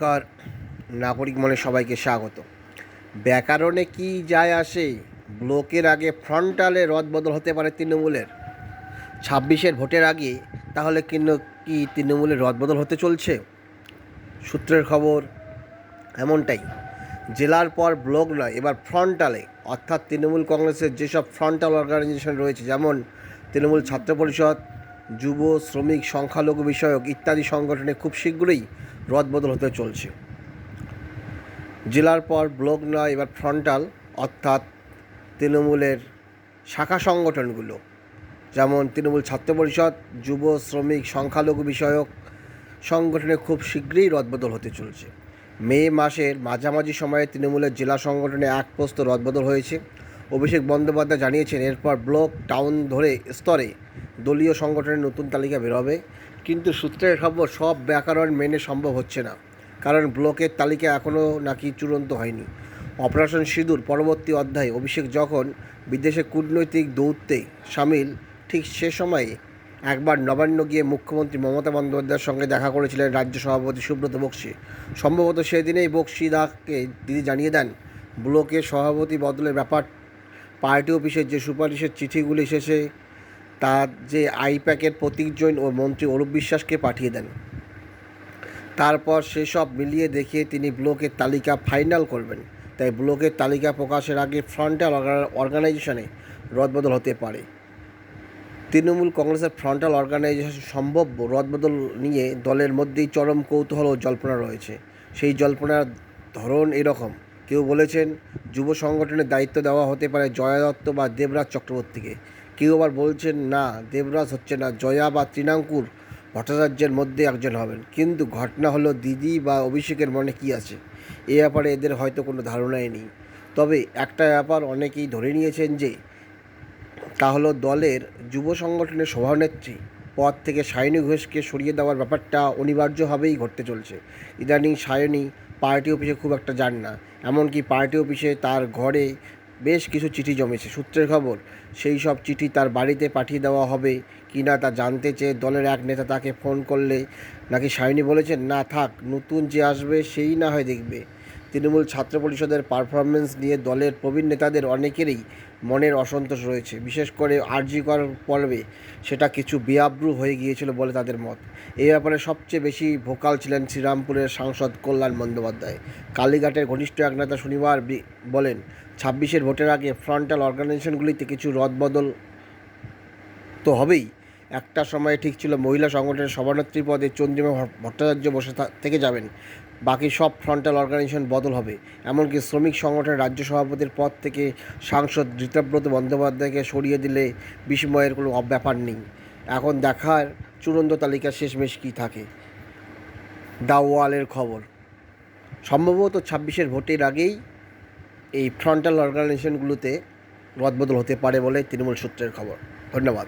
নমস্কার। নাগরিক মনে সবাইকে স্বাগত। ব্যাকরণে কি যায় আসে? ব্লকের আগে ফ্রন্টালে রদবদল হতে পারে তৃণমূলের। ছাব্বিশের ভোটের আগে, তাহলে কিন্তু কি তৃণমূলের রদবদল হতে চলছে? সূত্রের খবর এমনটাই। জেলার পর ব্লক নয়, এবার ফ্রন্টালে অর্থাৎ তৃণমূল কংগ্রেসের যেসব ফ্রন্টাল অর্গানাইজেশন রয়েছে, যেমন তৃণমূল ছাত্র পরিষদ, যুব, শ্রমিক, সংখ্যালঘু বিষয়ক ইত্যাদি সংগঠনে খুব শীঘ্রই রদবদল হতে চলছে। জেলার পর ব্লক নয় এবার ফ্রন্টাল অর্থাৎ তৃণমূলের শাখা সংগঠনগুলো, যেমন তৃণমূল ছাত্র পরিষদ, যুব শ্রমিক সংখ্যালঘু বিষয়ক সংগঠনে খুব শীঘ্রই রদবদল হতে চলছে। মে মাসের মাঝামাঝি সময়ে তৃণমূলের জেলা সংগঠনে এক পোস্ত রদবদল হয়েছে। অভিষেক বন্দ্যোপাধ্যায় জানিয়েছেন, এরপর ব্লক টাউন ধরে স্তরে দলীয় সংগঠনের নতুন তালিকা বেরোবে। কিন্তু সূত্রের খবর সব ব্যাকরণ মেনে সম্ভব হচ্ছে না। কারণ ব্লকের তালিকা এখনও নাকি চূড়ান্ত হয়নি। অপারেশন সিঁদুর পরবর্তী অধ্যায়ে অভিষেক যখন বিদেশে কূটনৈতিক দৌত্যে সামিল, ঠিক সে সময়ে একবার নবান্ন গিয়ে মুখ্যমন্ত্রী মমতা বন্দ্যোপাধ্যায়ের সঙ্গে দেখা করেছিলেন রাজ্য সভাপতি সুব্রত বক্সি। সম্ভবত সেদিনেই বক্সি দাকে দিদি জানিয়ে দেন, ব্লকের সভাপতি বদলের ব্যাপার, পার্টি অফিসের যে সুপারিশের চিঠিগুলি এসেছে তার যে আইপ্যাকের প্রতীকজৈন ও মন্ত্রী অরূপ বিশ্বাসকে পাঠিয়ে দেন। তারপর সেসব মিলিয়ে দেখিয়ে তিনি ব্লকের তালিকা ফাইনাল করবেন। তাই ব্লকের তালিকা প্রকাশের আগে ফ্রন্টাল অর্গানাইজেশনে রদবদল হতে পারে। তৃণমূল কংগ্রেসের ফ্রন্টাল অর্গানাইজেশন সম্ভাব্য রদবদল নিয়ে দলের মধ্যেই চরম কৌতূহল ও জল্পনা রয়েছে। সেই জল্পনার ধরন এরকম। কেউ বলেছেন, যুব সংগঠনের দায়িত্ব দেওয়া হতে পারে জয়া দত্ত বা দেবরাজ চক্রবর্তীকে। কেউ আবার বলছেন, না, দেবরাজ হচ্ছে না, জয়া বা তৃণাঙ্কুর ভট্টাচার্যের মধ্যে একজন হবেন। কিন্তু ঘটনা হলো দিদি বা অভিষেকের মনে কী আছে? এ ব্যাপারে এদের হয়তো কোনো ধারণাই নেই। তবে একটা ব্যাপার অনেকেই ধরে নিয়েছেন যে, তা হলো দলের যুব সংগঠনের সভানেত্রী পদ থেকে সায়নী ঘোষকে সরিয়ে দেওয়ার ব্যাপারটা অনিবার্যভাবেই ঘটতে চলছে। ইদানিং সায়নী পার্টি অফিসে খুব একটা যান না। এমনকি পার্টি অফিসে তার ঘরে বেশ কিছু চিঠি জমেছে। সূত্রের খবর, সেই সব চিঠি তার বাড়িতে পাঠিয়ে দেওয়া হবে কি না তা জানতে চেয়ে দলের এক নেতা তাকে ফোন করলে নাকি সায়নী বলেছেন, না থাক, নতুন যে আসবে সেই না হয় দেখবে। তৃণমূল ছাত্র পরিষদের পারফরমেন্স নিয়ে দলের প্রবীণ নেতাদের অনেকেরই মনের অসন্তোষ রয়েছে। বিশেষ করে আরজিকর পর্বে সেটা কিছু বেআব্রু হয়ে গিয়েছিল বলে তাদের মত। এই ব্যাপারে সবচেয়ে বেশি ভোকাল ছিলেন শ্রীরামপুরের সাংসদ কল্যাণ বন্দ্যোপাধ্যায়। কালীঘাটের ঘনিষ্ঠ এক নেতা শনিবার বলেন, ছাব্বিশের ভোটের আগে ফ্রন্টাল অর্গানাইজেশনগুলিতে কিছু রদবদল তো হবেই। একটা সময়ে ঠিক ছিল মহিলা সংগঠনের সভানেত্রী পদে চন্দ্রিমা ভট- ভট্টাচার্য বসে থেকে যাবেন। বাকি সব ফ্রন্টাল অর্গানাইজেশন বদল হবে। এমনকি শ্রমিক সংগঠনের রাজ্য সভাপতির পদ থেকে সাংসদ ঋতব্রত বন্দ্যোপাধ্যায়কে সরিয়ে দিলে বিস্ময়ের কোনো ব্যাপার নেই। এখন দেখার চূড়ান্ত তালিকা শেষমেশ কী থাকে? দাওয়ালের খবর। সম্ভবত ছাব্বিশের ভোটের আগেই এই ফ্রন্টাল অর্গানাইজেশনগুলোতে রদবদল হতে পারে বলে তৃণমূল সূত্রের খবর। ধন্যবাদ।